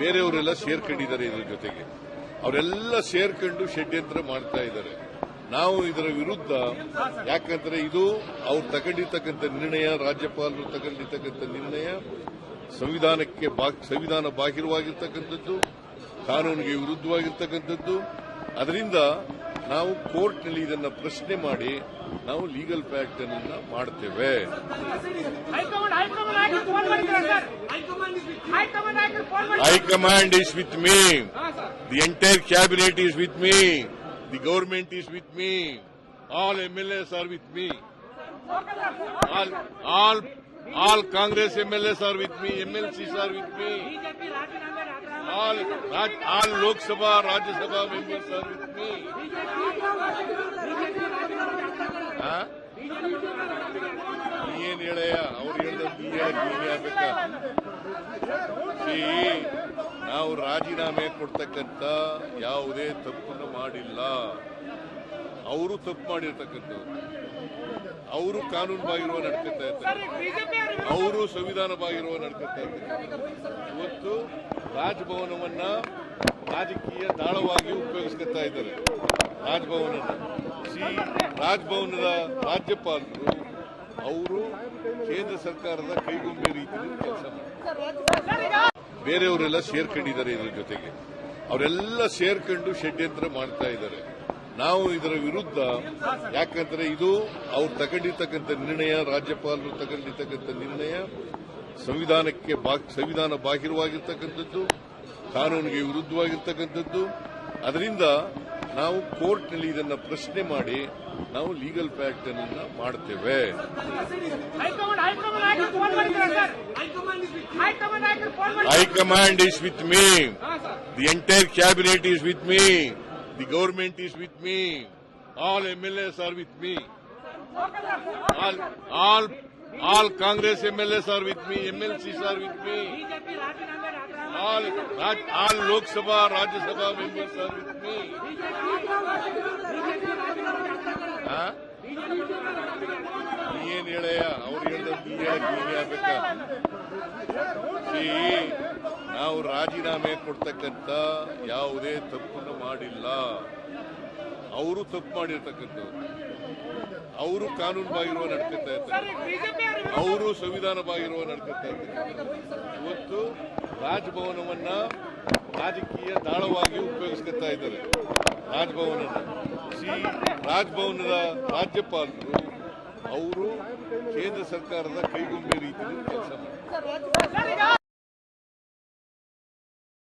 ಬೇರೆಯವರೆಲ್ಲ ಸೇರ್ಕೊಂಡಿದ್ದಾರೆ ಇದರ ಜೊತೆಗೆ. ಅವರೆಲ್ಲ ಸೇರ್ಕೊಂಡು ಷಡ್ಯಂತ್ರ ಮಾಡ್ತಾ ಇದ್ದಾರೆ. ನಾವು ಇದರ ವಿರುದ್ಧ, ಯಾಕಂದ್ರೆ ಇದು ಅವ್ರು ತಗೊಂಡಿರ್ತಕ್ಕಂಥ ನಿರ್ಣಯ, ರಾಜ್ಯಪಾಲರು ತಗೊಂಡಿರ್ತಕ್ಕಂಥ ನಿರ್ಣಯ, ಸಂವಿಧಾನಕ್ಕೆ ಸಂವಿಧಾನ ಬಾಹಿರವಾಗಿರ್ತಕ್ಕಂಥದ್ದು, ಕಾನೂನಿಗೆ ವಿರುದ್ಧವಾಗಿರ್ತಕ್ಕಂಥದ್ದು. ಅದರಿಂದ ನಾವು ಕೋರ್ಟ್ನಲ್ಲಿ ಇದನ್ನ ಪ್ರಶ್ನೆ ಮಾಡಿ ನಾವು ಲೀಗಲ್ ಫ್ಯಾಕ್ಟ್ ಅನ್ನು ಮಾಡ್ತೇವೆ High Command is with me. The entire cabinet is with me. The government is with me. All MLAs are with me. All, all, all Congress MLAs are with me. MLCs are with me. All, all Lok Sabha, Rajya Sabha members are with me. See, ನಾವು ರಾಜೀನಾಮೆ ಕೊಡ್ತಕ್ಕಂತ ಯಾವುದೇ ತಪ್ಪನ್ನು ಮಾಡಿಲ್ಲ. ಅವರು ತಪ್ಪು ಮಾಡಿರ್ತಕ್ಕಂಥವ್ರು. ಅವರು ಕಾನೂನು ಬಾಗಿರುವ ನಡ್ಕೊತಾ ಇರ್ತಾರೆ ಅವರು ಸಂವಿಧಾನ ಬಾಗಿರುವ ನಡ್ಕೊತಾ ಇರ್ತಾರೆ ಇವತ್ತು ರಾಜಭವನವನ್ನ ರಾಜಕೀಯ ದಾಳವಾಗಿ ಉಪಯೋಗಿಸ್ಕೊತಾ ಇದ್ದಾರೆ. ರಾಜಭವನ ಸಿ ರಾಜಭವನದ ರಾಜ್ಯಪಾಲರು ಅವರು ಕೇಂದ್ರ ಸರ್ಕಾರದ ಕೈಗೊಂಬೆ ರೀತಿಯಲ್ಲಿ ಕೆಲಸ ಬೇರೆಯವರೆಲ್ಲ ಸೇರ್ಕೊಂಡಿದ್ದಾರೆ ಇದ್ರ ಜೊತೆಗೆ. ಅವರೆಲ್ಲ ಸೇರ್ಕೊಂಡು ಷಡ್ಯಂತ್ರ ಮಾಡ್ತಾ ಇದ್ದಾರೆ. ನಾವು ಇದರ ವಿರುದ್ಧ, ಯಾಕಂದ್ರೆ ಇದು ಅವ್ರು ತಗೊಂಡಿರ್ತಕ್ಕಂಥ ನಿರ್ಣಯ, ರಾಜ್ಯಪಾಲರು ತಗೊಂಡಿರ್ತಕ್ಕಂಥ ನಿರ್ಣಯ, ಸಂವಿಧಾನಕ್ಕೆ ಸಂವಿಧಾನ ಬಾಹಿರವಾಗಿರ್ತಕ್ಕಂಥದ್ದು, ಕಾನೂನಿಗೆ ವಿರುದ್ಧವಾಗಿರ್ತಕ್ಕಂಥದ್ದು. ಅದರಿಂದ ನಾವು ಕೋರ್ಟ್ನಲ್ಲಿ ಇದನ್ನ ಪ್ರಶ್ನೆ ಮಾಡಿ ನಾವು ಲೀಗಲ್ ಫ್ಯಾಕ್ಟ್ ಅನ್ನ ಮಾಡ್ತೇವೆ ಹೈಕಮಾಂಡ್ ಹೈಕಮಾಂಡ್ ನಾಯಕರು ಫೋನ್ ಮಾಡಿದ್ರು ಸರ್ ಹೈಕಮಾಂಡ್ ನಾಯಕರು ಫೋನ್ ಮಾಡಿ High is with me. The entire cabinet is with me. The government is with me. All MLAs are with me. All, all, all Congress MLAs are with me. MLCs are with me. BJP ರಾಜೀನಾಮೆ ರಾಜೀನಾಮೆ All, Raj- all Lok Sabha, Rajya Sabha members are with me. ಆ? ಏನ್ ಹೇಳಯ್ಯ ಅವ್ರು ಹೇಳ್ದಂಗೆ ನೀನ್ ಹೇಳಕ್ ನೀನೇ ಆಗ್ಬೇಕಾ See, ನಾವು ರಾಜೀನಾಮೆ ಕೊಡ್ತಕ್ಕಂಥ ಯಾವುದೇ ತಪ್ಪನ್ನು ಮಾಡಿಲ್ಲ. ಅವರು ತಪ್ಪು ಮಾಡಿರ್ತಕ್ಕಂಥವ್ರು. ಅವರು ಕಾನೂನು ಬಾಗಿರುವ ನಡ್ಕೊತಾ ಇರ್ತಾರೆ ಅವರು ಸಂವಿಧಾನ ಬಾಗಿರುವ ನಡ್ಕೊತಾ ಇರ್ತಾರೆ ಇವತ್ತು ರಾಜಭವನವನ್ನ ರಾಜಕೀಯ ದಾಳವಾಗಿ ಉಪಯೋಗಿಸ್ಕೊತಾ ಇದ್ದಾರೆ. ರಾಜಭವನ ಸಿ. ರಾಜಭವನದ ರಾಜ್ಯಪಾಲರು, ಅವರು ಕೇಂದ್ರ ಸರ್ಕಾರದ ಕೈಗೊಂಬೆ ರೀತಿಯಲ್ಲಿ ಕೆಲಸ ಮಾಡ್ತಾರೆ.